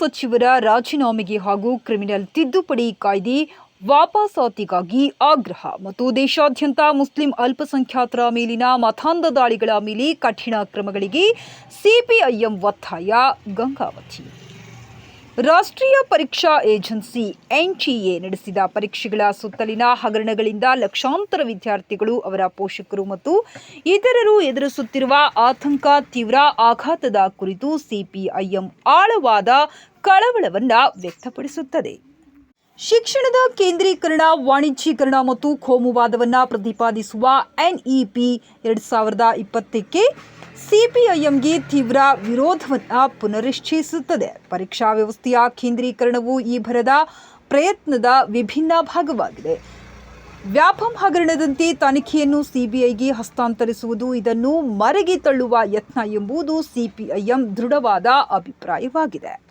ಸಚಿವರ ರಾಜೀನಾಮೆಗೆ ಹಾಗೂ ಕ್ರಿಮಿನಲ್ ತಿದ್ದುಪಡಿ ಕಾಯ್ದೆ ವಾಪಸಾತಿಗಾಗಿ ಆಗ್ರಹ. ಮತ್ತು ದೇಶಾದ್ಯಂತ ಮುಸ್ಲಿಂ ಅಲ್ಪಸಂಖ್ಯಾತರ ಮೇಲಿನ ಮತಾಂಧ ದಾಳಿಗಳ ಮೇಲೆ ಕಠಿಣ ಕ್ರಮಗಳಿಗೆ ಸಿಪಿಐಎಂ ಒತ್ತಾಯ. ಗಂಗಾವತಿ. ರಾಷ್ಟ್ರೀಯ ಪರೀಕ್ಷಾ ಏಜೆನ್ಸಿ ಎನ್ಟಿಎ ನಡೆಸಿದ ಪರೀಕ್ಷೆಗಳ ಸುತ್ತಲಿನ ಹಗರಣಗಳಿಂದ ಲಕ್ಷಾಂತರ ವಿದ್ಯಾರ್ಥಿಗಳು, ಅವರ ಪೋಷಕರು ಮತ್ತು ಇತರರು ಎದುರಿಸುತ್ತಿರುವ ಆತಂಕ, ತೀವ್ರ ಆಘಾತದ ಕುರಿತು ಸಿಪಿಐಎಂ ಆಳವಾದ ಕಳವಳವನ್ನು ವ್ಯಕ್ತಪಡಿಸುತ್ತದೆ. ಶಿಕ್ಷಣದ ಕೇಂದ್ರೀಕರಣ, ವಾಣಿಜ್ಯೀಕರಣ ಮತ್ತು ಕೋಮುವಾದವನ್ನು ಪ್ರತಿಪಾದಿಸುವ ಎನ್ಇಪಿ ಎರಡು ಸಾವಿರದ ಇಪ್ಪತ್ತಕ್ಕೆ ಸಿಪಿಐಎಂಗೆ ತೀವ್ರ ವಿರೋಧವನ್ನ ಪುನರಿಶ್ಚಯಿಸುತ್ತದೆ ಪರೀಕ್ಷಾ ವ್ಯವಸ್ಥೆಯ ಕೇಂದ್ರೀಕರಣವು ಈ ಭರದ ಪ್ರಯತ್ನದ ವಿಭಿನ್ನ ಭಾಗವಾಗಿದೆ. ವ್ಯಾಪಂ ಹಗರಣದಂತೆ ತನಿಖೆಯನ್ನು ಸಿಬಿಐಗೆ ಹಸ್ತಾಂತರಿಸುವುದು, ಇದನ್ನು ಮರೆಗೆ ತಳ್ಳುವ ಯತ್ನ ಎಂಬುದು ಸಿಪಿಐಎಂ ದೃಢವಾದ ಅಭಿಪ್ರಾಯವಾಗಿದೆ.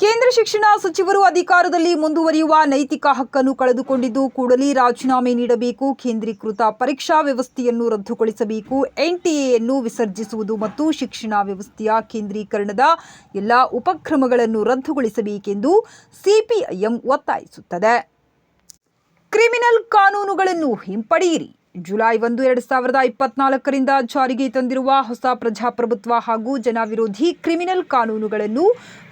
ಕೇಂದ್ರ ಶಿಕ್ಷಣ ಸಚಿವರು ಅಧಿಕಾರದಲ್ಲಿ ಮುಂದುವರಿಯುವ ನೈತಿಕ ಹಕ್ಕನ್ನು ಕಳೆದುಕೊಂಡಿದ್ದು, ಕೂಡಲೇ ರಾಜೀನಾಮೆ ನೀಡಬೇಕು, ಕೇಂದ್ರೀಕೃತ ಪರೀಕ್ಷಾ ವ್ಯವಸ್ಥೆಯನ್ನು ರದ್ದುಗೊಳಿಸಬೇಕು, ಎನ್ಟಿಎಯನ್ನು ವಿಸರ್ಜಿಸುವುದು ಮತ್ತು ಶಿಕ್ಷಣ ವ್ಯವಸ್ಥೆಯ ಕೇಂದ್ರೀಕರಣದ ಎಲ್ಲ ಉಪಕ್ರಮಗಳನ್ನು ರದ್ದುಗೊಳಿಸಬೇಕೆಂದು ಸಿಪಿಐಎಂ ಒತ್ತಾಯಿಸುತ್ತದೆ. ಕ್ರಿಮಿನಲ್ ಕಾನೂನುಗಳನ್ನು ಹಿಂಪಡೆಯಿರಿ. ಜುಲೈ ಒಂದು, ಎರಡು ಸಾವಿರದ ಇಪ್ಪತ್ನಾಲ್ಕರಿಂದ ಜಾರಿಗೆ ತಂದಿರುವ ಹೊಸ ಪ್ರಜಾಪ್ರಭುತ್ವ ಹಾಗೂ ಜನವಿರೋಧಿ ಕ್ರಿಮಿನಲ್ ಕಾನೂನುಗಳನ್ನು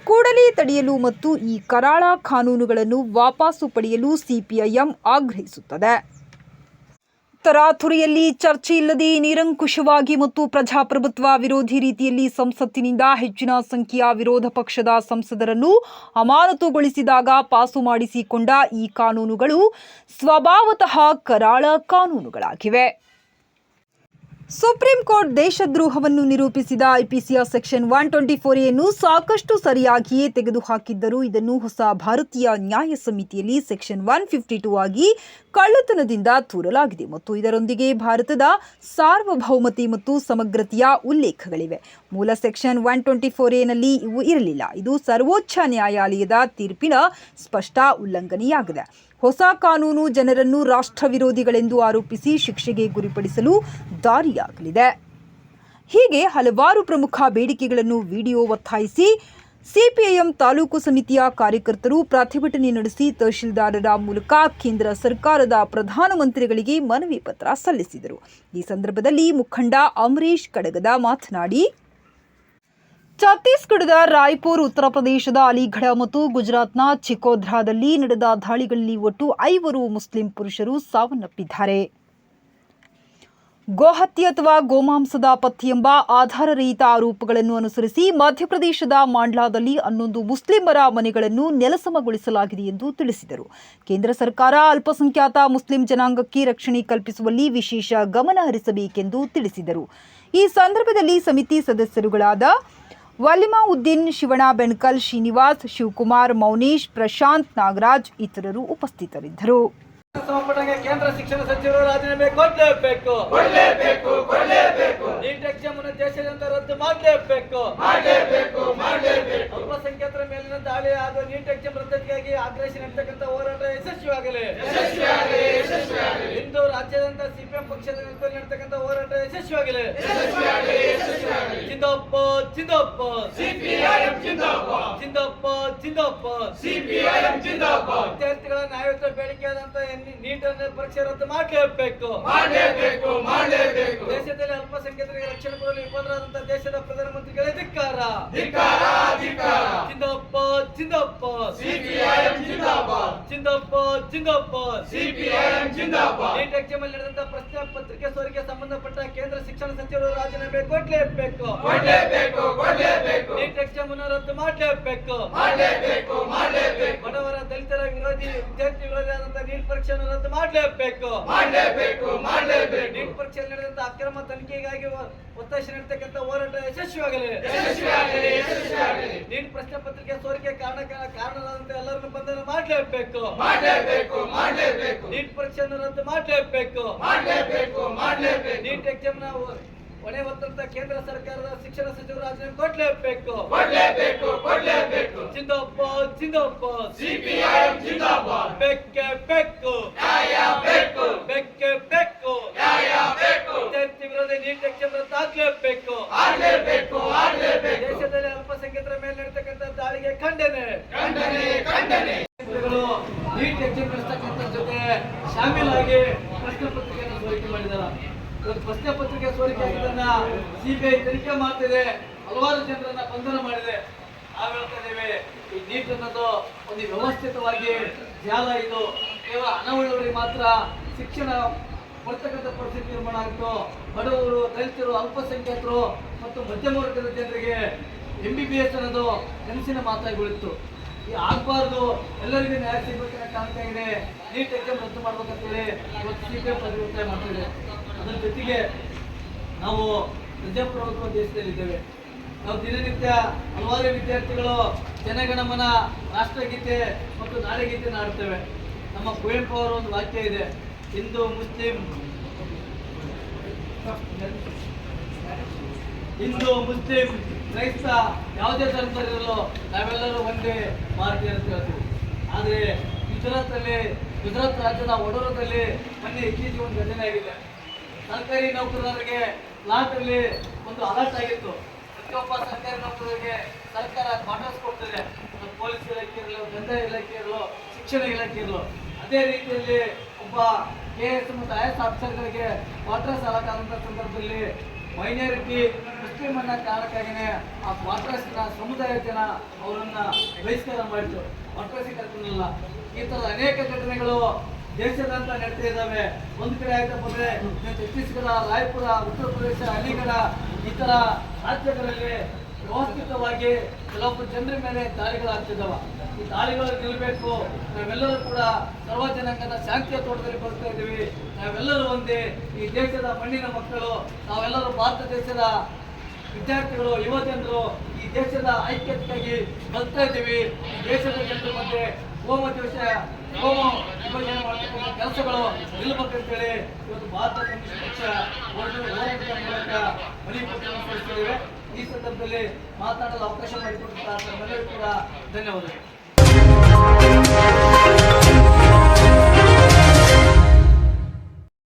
ಕೂಡಲೇ ತಡೆಯಲು ಮತ್ತು ಈ ಕರಾಳ ಕಾನೂನುಗಳನ್ನು ವಾಪಸು ಪಡೆಯಲು ಸಿಪಿಐಎಂ ಆಗ್ರಹಿಸುತ್ತದೆ. ತರಾತುರಿಯಲ್ಲಿ ಚರ್ಚೆ ಇಲ್ಲದೆ ನಿರಂಕುಶವಾಗಿ ಮತ್ತು ಪ್ರಜಾಪ್ರಭುತ್ವ ವಿರೋಧಿ ರೀತಿಯಲ್ಲಿ ಸಂಸತ್ತಿನಿಂದ ಹೆಚ್ಚಿನ ಸಂಖ್ಯೆಯ ವಿರೋಧ ಪಕ್ಷದ ಸಂಸದರನ್ನು ಅಮಾನತುಗೊಳಿಸಿದಾಗ ಪಾಸು ಮಾಡಿಸಿಕೊಂಡ ಈ ಕಾನೂನುಗಳು ಸ್ವಭಾವತಃ ಕರಾಳ ಕಾನೂನುಗಳಾಗಿವೆ. ಸುಪ್ರೀಂ ಕೋರ್ಟ್ ದೇಶದ್ರೋಹವನ್ನು ನಿರೂಪಿಸಿದ ಐಪಿಸಿಯ ಸೆಕ್ಷನ್ ಒನ್ ಟ್ವೆಂಟಿ ಫೋರ್ ಎನ್ನು ಸಾಕಷ್ಟು ಸರಿಯಾಗಿಯೇ ತೆಗೆದುಹಾಕಿದ್ದರೂ ಇದನ್ನು ಹೊಸ ಭಾರತೀಯ ನ್ಯಾಯ ಸಮಿತಿಯಲ್ಲಿ ಸೆಕ್ಷನ್ ಒನ್ ಫಿಫ್ಟಿ ಟೂ ಆಗಿ ಕಳ್ಳತನದಿಂದ ತೂರಲಾಗಿದೆ ಮತ್ತು ಇದರೊಂದಿಗೆ ಭಾರತದ ಸಾರ್ವಭೌಮತೆ ಮತ್ತು ಸಮಗ್ರತೆಯ ಉಲ್ಲೇಖಗಳಿವೆ. ಮೂಲ ಸೆಕ್ಷನ್ ಒನ್ ಟ್ವೆಂಟಿ ಫೋರ್ ಎನಲ್ಲಿ ಇವು ಇರಲಿಲ್ಲ. ಇದು ಸರ್ವೋಚ್ಚ ನ್ಯಾಯಾಲಯದ ತೀರ್ಪಿನ ಸ್ಪಷ್ಟ ಉಲ್ಲಂಘನೆಯಾಗಿದೆ. ಹೊಸ ಕಾನೂನು ಜನರನ್ನು ರಾಷ್ಟ್ರ ವಿರೋಧಿಗಳೆಂದು ಆರೋಪಿಸಿ ಶಿಕ್ಷೆಗೆ ಗುರಿಪಡಿಸಲು ದಾರಿಯಾಗಲಿದೆ. ಹೀಗೆ ಹಲವಾರು ಪ್ರಮುಖ ಬೇಡಿಕೆಗಳನ್ನು ವಿಡಿಯೋ ಒತ್ತಾಯಿಸಿ ಸಿಪಿಐಎಂ ತಾಲೂಕು ಸಮಿತಿಯ ಕಾರ್ಯಕರ್ತರು ಪ್ರತಿಭಟನೆ ನಡೆಸಿ ತಹಶೀಲ್ದಾರರ ಮೂಲಕ ಕೇಂದ್ರ ಸರ್ಕಾರದ ಪ್ರಧಾನಮಂತ್ರಿಗಳಿಗೆ ಮನವಿ ಪತ್ರ ಸಲ್ಲಿಸಿದರು. ಈ ಸಂದರ್ಭದಲ್ಲಿ ಮುಖಂಡ ಅಮರೀಶ್ ಕಡಗದ ಮಾತನಾಡಿ ಛತ್ತೀಸ್ಗಢದ ರಾಯ್ಪುರ್, ಉತ್ತರ ಪ್ರದೇಶದ ಅಲಿಗಢ ಮತ್ತು ಗುಜರಾತ್ನ ಚಿಕೋಧ್ರಾದಲ್ಲಿ ನಡೆದ ದಾಳಿಗಳಲ್ಲಿ ಒಟ್ಟು ಐವರು ಮುಸ್ಲಿಂ ಪುರುಷರು ಸಾವನ್ನಪ್ಪಿದ್ದಾರೆ. ಗೋಹತ್ಯೆ ಅಥವಾ ಗೋಮಾಂಸದ ಪತ್ತೆ ಎಂಬ ಆಧಾರರಹಿತ ಆರೋಪಗಳನ್ನು ಅನುಸರಿಸಿ ಮಧ್ಯಪ್ರದೇಶದ ಮಾಂಡ್ಲಾದಲ್ಲಿ ಹನ್ನೊಂದು ಮುಸ್ಲಿಮರ ಮನೆಗಳನ್ನು ನೆಲಸಮಗೊಳಿಸಲಾಗಿದೆ ಎಂದು ತಿಳಿಸಿದರು. ಕೇಂದ್ರ ಸರ್ಕಾರ ಅಲ್ಪಸಂಖ್ಯಾತ ಮುಸ್ಲಿಂ ಜನಾಂಗಕ್ಕೆ ರಕ್ಷಣೆ ಕಲ್ಪಿಸುವಲ್ಲಿ ವಿಶೇಷ ಗಮನ ಹರಿಸಬೇಕೆಂದು ತಿಳಿಸಿದರು. ಈ ಸಂದರ್ಭದಲ್ಲಿ ಸಮಿತಿ ಸದಸ್ಯರುಗಳಾದ ವಲಿಮಾ ಉದ್ದೀನ್ ಶಿವಣ ಬೆಣ್ಕಲ್ ಶ್ರೀನಿವಾಸ್ ಶಿವಕುಮಾರ್ ಮೌನೀಶ್ ಪ್ರಶಾಂತ್ ನಾಗರಾಜ್ ಇತರರು ಉಪಸ್ಥಿತರಿದ್ದರು. ಕೇಂದ್ರ ಶಿಕ್ಷಣ ಸಚಿವರು ರಾಜೀನಾಮೆ ಕೊಡಲೇಬೇಕು. ಕೊಡಲೇಬೇಕು ಕೊಡಲೇಬೇಕು. ನೀಟ್ ಎಕ್ಸಾಮ್ ಅನ್ನು ದೇಶದಿಂದ ರದ್ದು ಮಾಡಲೇಬೇಕು. ಮಾಡಲೇಬೇಕು ಮಾಡಲೇಬೇಕು. ಅಲ್ಪಸಂಖ್ಯಾತರ ಮೇಲಿನ ದಾಳಿ ಹಾಗೂ ನೀಟ್ ಎಕ್ಸಾಮ್ ರದ್ದತಿಗಾಗಿ ಆಗ್ರಹಿಸಿ ನಡೆತಕ್ಕಂಥ ಹೋರಾಟ ಯಶಸ್ವಿಯಾಗಲಿ. ಇಂದು ರಾಜ್ಯಾದ್ಯಂತ ಸಿಪಿಎಂ ಪಕ್ಷದ ನೆಲೆಯಲ್ಲಿ ನಡೆತಕ್ಕಂಥ ಹೋರಾಟ ಯಶಸ್ವಿಯಾಗಲಿ. ಚಿಂದಪ್ಪ ಚಿಂದಪ್ಪ ಸಿಪಿಐಎಂ ಚಿಂದಪ್ಪ ಚಿಂದಪ್ಪ ಚಿಂದಪ್ಪ ಸಿಪಿಐಎಂ ಚಿಂದಪ್ಪ ವಿದ್ಯಾರ್ಥಿಗಳ ನ್ಯಾಯಯುತ ಬೇಡಿಕೆಯಾದಂತ ನೀಟ್ ಅನ್ನು ಪರೀಕ್ಷೆ ರದ್ದು ಮಾಡಲೇಬೇಕು. ಮಾಡಲೇಬೇಕು ಮಾಡಲೇಬೇಕು. ದೇಶದಲ್ಲಿ ಅಲ್ಪಸಂಖ್ಯಾತರಿಗೆ ರಕ್ಷಣೆ ಕೊಡಲು ವಿಫಲರಾದಂತ ದೇಶದ ಪ್ರಧಾನಮಂತ್ರಿಗಳ ಧಿಕ್ಕಾರ. ಧಿಕ್ಕಾರ ಧಿಕ್ಕಾರ. ಚಿಂದಪ್ಪ ಚಿಂದಪ್ಪ ಸಿಪಿಐಎಂ ಜಿಂದಾಬಾದ್. ಸಿಪಿಎಂ ಜಿಂದಾಬಾದ್. ನೀಟ್ ಎಕ್ಸಾಮ್ ಅಲ್ಲಿ ನಡೆದಂತ ಪ್ರಶ್ನೆ ಪತ್ರಿಕೆ ಸೋರಿಕೆ ಸಂಬಂಧಪಟ್ಟ ಕೇಂದ್ರ ಶಿಕ್ಷಣ ಸಚಿವರು ರಾಜೀನಾಮೆ ಕೊಡ್ಲೇಬೇಕು. ಕೊಡ್ಲೇಬೇಕು ಕೊಡ್ಲೇಬೇಕು. ನೀಟ್ ಎಕ್ಸಾಮ್ ಅನ್ನು ರದ್ದು ಮಾಡಲೇಬೇಕು. ಮಾಡಲೇಬೇಕು ಮಾಡಲೇಬೇಕು. ದಲಿತರ ವಿರೋಧಿ ವಿದ್ಯಾರ್ಥಿ ವಿರೋಧಿ ಆದಂತ ನೀಟ್ ಪರೀಕ್ಷೆಯನ್ನು ರದ್ದು ಮಾಡಲೇಬೇಕು. ಮಾಡಲೇಬೇಕು ಮಾಡಲೇಬೇಕು. ನೀಟ್ ಪರೀಕ್ಷೆಯಲ್ಲಿ ನಡೆದಂತ ಅಕ್ರಮ ತನಿಖೆಗಾಗಿ ಒತ್ತಾಶ ನೀಡತಕ್ಕಂಥ ಹೋರಾಟ ಯಶಸ್ವಿಯಾಗಲಿ. ಯಶಸ್ವಿಯಾಗಲಿ ನೀಟ್ ಪ್ರಶ್ನೆ ಪತ್ರಿಕೆ ಸೋರಿಕೆ ಕಾರಣ ಕಾರಣರಾದಂತ ಎಲ್ಲರನ್ನು ಬಂಧನ ಮಾಡಲೇಬೇಕು. ಮಾಡಲೇಬೇಕು ಮಾಡಲೇಬೇಕು. ನೀಟ್ ಪರೀಕ್ಷೆಯನ್ನು ರದ್ದು ಮಾಡಲೇಬೇಕು. ಮಾಡಲೇಬೇಕು ಮಾಡಲೇಬೇಕು. ನೀಟ್ ಎಕ್ಸಾಮ್ನ ಹೊಣೆ ಹೊತ್ತಂತ ಕೇಂದ್ರ ಸರ್ಕಾರದ ಶಿಕ್ಷಣ ಸಚಿವರು ರಾಜೀನಾಮೆ ಕೊಡ್ಲೇಬೇಕು. ಕೊಡ್ಲೇಬೇಕು ಕೊಡ್ಲೇಬೇಕು. ಜಿಂದಪ್ಪ ಜಿಂದಪ್ಪ ಸಿಪಿಐಎಂ ಜಿಂದಾಬಾದ್. ಬೆಕ್ಕೆ ಬೆಕ್ಕು. ನ್ಯಾಯ ಬೇಕು ಬೆಕ್ಕೆ ಬೆಕ್ಕು. ನ್ಯಾಯ ಬೇಕು ವಿದ್ಯಾರ್ಥಿ ವಿರೋಧಿ ನೀಟ್ ಎಕ್ಸಾಮ್ ರದ್ದಾಗಲೇಬೇಕು ಆಗ್ಲೇಬೇಕು ಆಗ್ಲೇಬೇಕು ದೇಶದಲ್ಲಿ ಅಲ್ಪಸಂಖ್ಯಾತರ ಮೇಲೆ ನಡೆತಕ್ಕಂತ ನಡೀತಕ್ಕಂಥ ದಾಳಿಗೆ ಖಂಡನೆ. ವಿದ್ಯಾರ್ಥಿಗಳು ನೀಟ್ ಎಕ್ಸಾಮ್ ನಡೆಸ್ತಕ್ಕಂಥ ಜೊತೆ ಶಾಮೀಲಾಗಿ ಪ್ರಶ್ನೆ ಪತ್ರಿಕೆಯನ್ನು ಸೋರಿಕೆ ಮಾಡಿದಾರ ಇವತ್ತು ಪ್ರಶ್ನೆ ಪತ್ರಿಕೆ ಸೋರಿಕೆ ಆಗಿದ್ದನ್ನ ಸಿಬಿಐ ತನಿಖೆ ಮಾಡ್ತಿದೆ. ಹಲವಾರು ಜನರನ್ನ ಬಂಧನ ಮಾಡಿದೆ. ನಾವು ಹೇಳ್ತಾ ಇದ್ದೇವೆ, ಈ ನೀಟ್ ಅನ್ನೋದು ಒಂದು ವ್ಯವಸ್ಥಿತವಾಗಿ ಜಾಲ ಇದು. ಕೇವಲ ಹಣವುಳ್ಳವರಿಗೆ ಮಾತ್ರ ಶಿಕ್ಷಣ ಕೊಡ್ತಕ್ಕಂಥ ಪರಿಸ್ಥಿತಿ ನಿರ್ಮಾಣ ಆಗಿತ್ತು ಬಡವರು, ದಲಿತರು, ಅಲ್ಪಸಂಖ್ಯಾತರು ಮತ್ತು ಮಧ್ಯಮ ವರ್ಗದ ಜನರಿಗೆ ಎಂ ಬಿ ಬಿ ಎಸ್ ಅನ್ನೋದು ಕನಸಿನ ಮಾತಾಗಿ ಉಳಿತು. ಈ ಆಗಬಾರ್ದು. ಎಲ್ಲರಿಗೂ ನ್ಯಾಯ ಸಿಗ್ಬೇಕನ್ನ ಕಾಣ್ತಾ ಇದೆ. ನೀಟ್ ಎಕ್ಸಾಮ್ ರದ್ದು ಮಾಡ್ಬೇಕಂತೇಳಿ ಇವತ್ತು ಸಿ ಪಿ ಎಂ ಒತ್ತಾಯ ಮಾಡ್ತಿದೆ ಅದ್ರ ಜೊತೆಗೆ ನಾವು ಪ್ರಜಾಪ್ರಭುತ್ವ ದೇಶದಲ್ಲಿದ್ದೇವೆ. ನಾವು ದಿನನಿತ್ಯ ಹಲವಾರು ವಿದ್ಯಾರ್ಥಿಗಳು ಜನಗಣಮನ, ರಾಷ್ಟ್ರಗೀತೆ ಮತ್ತು ನಾಡಗೀತೆ ಆಡ್ತೇವೆ ನಮ್ಮ ಕುವೆಂಪು ಅವರ ಒಂದು ವಾಕ್ಯ ಇದೆ. ಹಿಂದೂ, ಮುಸ್ಲಿಂ. ಹಿಂದೂ ಮುಸ್ಲಿಂ ಕ್ರೈಸ್ತ ಯಾವುದೇ ಧರ್ಮದಲ್ಲಿರಲು ನಾವೆಲ್ಲರೂ ಒಂದೇ ಭಾರತೀಯ ಅಂತ ಹೇಳ್ತೀವಿ. ಆದರೆ ಗುಜರಾತಲ್ಲಿ ಗುಜರಾತ್ ರಾಜ್ಯದ ವಡೋರದಲ್ಲಿ ಮೊನ್ನೆ ಇತ್ತೀಚೆಗೆ ಒಂದು ಘಟನೆ ಆಗಿದೆ. ಸರ್ಕಾರಿ ನೌಕರರಿಗೆ ಲಾಟಲ್ಲಿ ಒಂದು ಅಲರ್ಟ್ ಆಗಿತ್ತು. ಪ್ರತಿಯೊಬ್ಬ ಸರ್ಕಾರಿ ನೌಕರರಿಗೆ ಸರ್ಕಾರ ಕ್ವಾರ್ಟರ್ಸ್ ಕೊಡ್ತದೆ. ಪೊಲೀಸ್ ಇಲಾಖೆ ಇರಲು ಕಂದಾಯ ಇಲಾಖೆ ಇರಲು ಶಿಕ್ಷಣ ಇಲಾಖೆ ಇರಲು ಅದೇ ರೀತಿಯಲ್ಲಿ ಒಬ್ಬ ಕೆ ಎಸ್ ಮತ್ತು ಐ ಎಸ್ ಆಫೀಸರ್ಗಳಿಗೆ ಕ್ವಾರ್ಟರ್ಸ್ ಅಲರ್ಟ್ ಸಂದರ್ಭದಲ್ಲಿ ಮೈನಾರಿಟಿ ಮುಸ್ಲಿಮ್ ಅನ್ನೋ ಆ ಕ್ವಾರ್ಟರ್ಸ್ನ ಸಮುದಾಯ ಜನ ಅವರನ್ನ ಬಹಿಷ್ಕಾರ ಮಾಡಿತು. ಕ್ವಾರ್ಟರ್ಸಿಗೆ ಕರ್ಕೊಂಡಿಲ್ಲ ಈ ಥರದ ಅನೇಕ ಘಟನೆಗಳು ದೇಶದಂತ ನಡೀತಾ ಇದ್ದಾವೆ. ಒಂದು ಕಡೆ ಆಯ್ತಪ್ಪ ಅಂದ್ರೆ ಛತ್ತೀಸ್ಗಢ, ರಾಯಪುರ, ಉತ್ತರ ಪ್ರದೇಶ, ಅಲಿಗಢ ಈ ಥರ ರಾಜ್ಯಗಳಲ್ಲಿ ವ್ಯವಸ್ಥಿತವಾಗಿ ಕೆಲವೊಬ್ಬ ಜನರ ಮೇಲೆ ದಾಳಿಗಳಾಗ್ತಿದ್ದಾವ ಈ ದಾಳಿಗಳು ನಿಲ್ಲಬೇಕು ನಾವೆಲ್ಲರೂ ಕೂಡ ಸರ್ವ ಜನಾಂಗದ ಶಾಂತಿಯ ತೋಟದಲ್ಲಿ ಬರ್ತಾ ಇದ್ದೀವಿ. ನಾವೆಲ್ಲರೂ ಒಂದೇ ಈ ದೇಶದ ಮಣ್ಣಿನ ಮಕ್ಕಳು, ನಾವೆಲ್ಲರೂ ಭಾರತ ದೇಶದ ವಿದ್ಯಾರ್ಥಿಗಳು ಯುವಜನರು ಈ ದೇಶದ ಐಕ್ಯತೆಗಾಗಿ ಬರ್ತಾ ಇದ್ದೀವಿ. ಈ ದೇಶದ ಜನರ ಮಧ್ಯೆ ಹೋಮ ದೇಶ ಹೋಮ ವಿಭಜನೆ ಮಾಡ್ತಕ್ಕಂಥ ಕೆಲಸಗಳು ನಿಲ್ಲಬೇಕಂತೇಳಿ ಇವತ್ತು ಭಾರತ ಕಮ್ಯುನಿಸ್ಟ್ ಪಕ್ಷ ಮೂಲಕ ಮನವಿ ಪತ್ರ ಈ ಸಂದರ್ಭದಲ್ಲಿ ಮಾತನಾಡಲು ಅವಕಾಶ ಮಾಡಿಕೊಟ್ಟಿದ್ದಾರೆ ಧನ್ಯವಾದಗಳು.